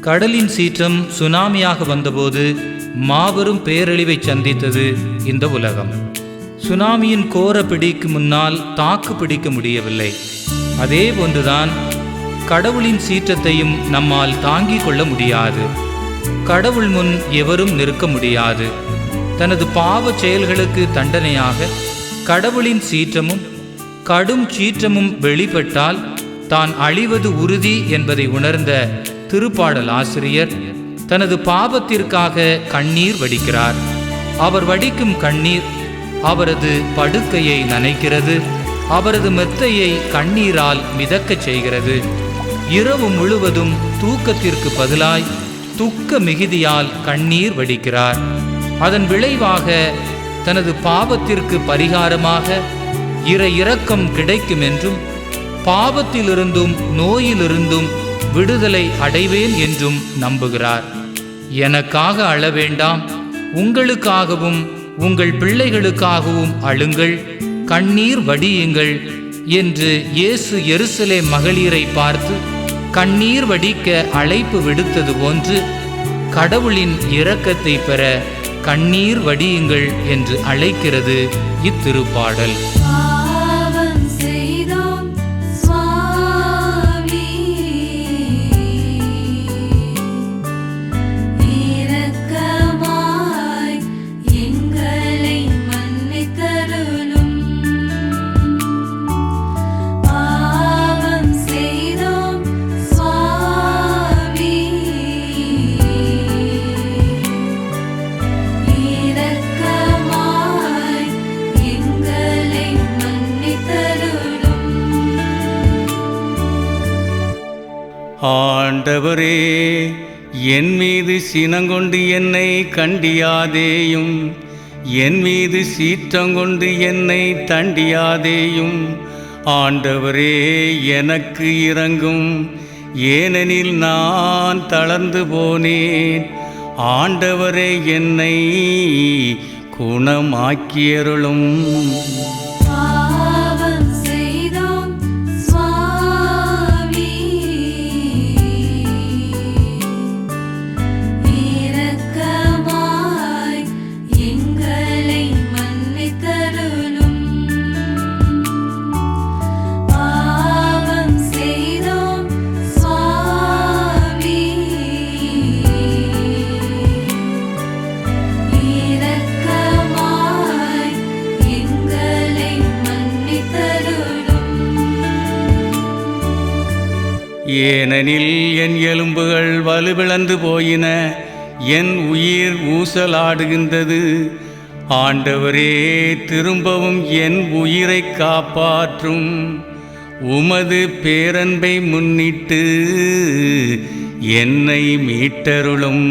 கடலின் சீற்றம் சுனாமியாக வந்தபோது மாபெரும் பேரழிவை சந்தித்தது இந்த உலகம். சுனாமியின் கோர பிடிக்கு முன்னால் தாக்கு பிடிக்க முடியவில்லை. அதே போன்றுதான் கடவுளின் சீற்றத்தையும் நம்மால் தாங்கிக் கொள்ள முடியாது. கடவுள் முன் எவரும் நிற்க முடியாது. தனது பாவச் செயல்களுக்கு தண்டனையாக கடவுளின் சீற்றமும் கடும் சீற்றமும் வெளிப்பட்டால் தான் அழிவது உறுதி என்பதை உணர்ந்த திருப்பாடல் ஆசிரியர் தனது பாவத்திற்காக கண்ணீர் வடிக்கிறார். அவர் வடிக்கும் கண்ணீர் அவரது படுக்கையை நனைக்கிறது. அவரது மெத்தையை கண்ணீரால் மிதக்கச் செய்கிறது. இரவு முழுவதும் தூக்கத்திற்கு பதிலாய் துக்க மிகுதியால் கண்ணீர் வடிக்கிறார். அதன் விளைவாக தனது பாவத்திற்கு பரிகாரமாக இற இரக்கம் கிடைக்கும் என்றும் பாவத்திலிருந்தும் நோயிலிருந்தும் விடுதலை அடைவேன் என்றும் நம்புகிறார். எனக்காக அழ வேண்டாம் உங்களுக்காகவும் உங்கள் பிள்ளைகளுக்காகவும் அழுங்கள் கண்ணீர் வடியுங்கள் என்று இயேசு எருசலே மகளிரை பார்த்து கண்ணீர் வடிக்க அழைப்பு விடுத்தது போன்று கடவுளின் இரக்கத்தை பெற கண்ணீர் வடியுங்கள் என்று அழைக்கிறது இத்திருப்பாடல். ஆண்டவரே என் மீது சினங்கொண்டு என்னை கண்டியாதேயும். என் மீது சீற்றங்கொண்டு என்னை தண்டியாதேயும். ஆண்டவரே எனக்கு இறங்கும் ஏனெனில் நான் தளர்ந்து போனேன். ஆண்டவரே என்னை குணமாக்கியருளும். ஏனெனில் என் எலும்புகள் வலுவிழந்து போயின என் உயிர் ஊசலாடுகின்றது. ஆண்டவரே திரும்பவும் என் உயிரை காப்பாற்றும். உமது பேரன்பை முன்னிட்டு என்னை மீட்டருளும்.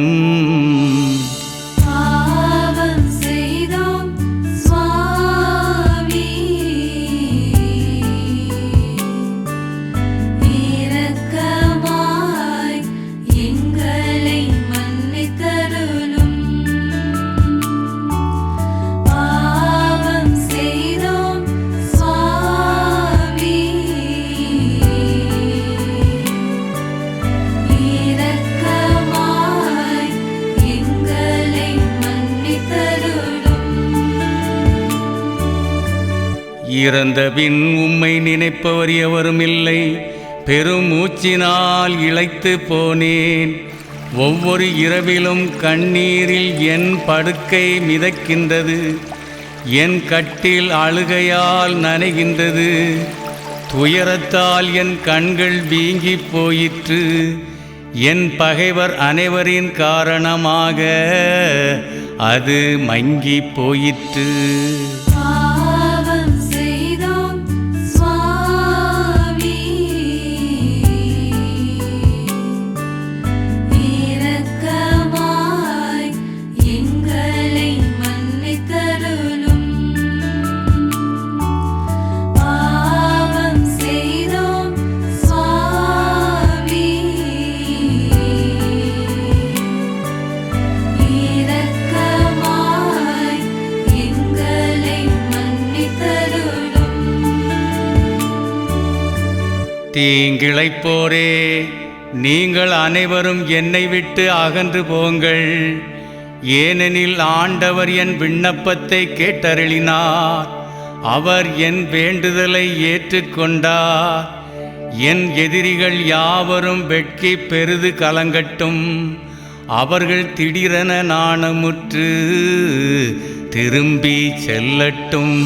இறந்த பின் உம்மை நினைப்பவர் எவரும் இல்லை. பெரும் மூச்சினால் இளைத்து போனேன். ஒவ்வொரு இரவிலும் கண்ணீரில் என் படுக்கை மிதக்கின்றது. என் கட்டில் அழுகையால் நனைகின்றது. துயரத்தால் என் கண்கள் வீங்கிப் போயிற்று. என் பகைவர் அனைவரின் காரணமாக அது மங்கிப் போயிற்று. தீங்கிழைப்போரே நீங்கள் அனைவரும் என்னை விட்டு அகன்று போங்கள். ஏனெனில் ஆண்டவர் என் விண்ணப்பத்தை கேட்டருளினார். அவர் என் வேண்டுதலை ஏற்றுக்கொண்டார். என் எதிரிகள் யாவரும் வெட்கி பெரிது கலங்கட்டும். அவர்கள் திடீரென நாணமுற்று திரும்பி செல்லட்டும்.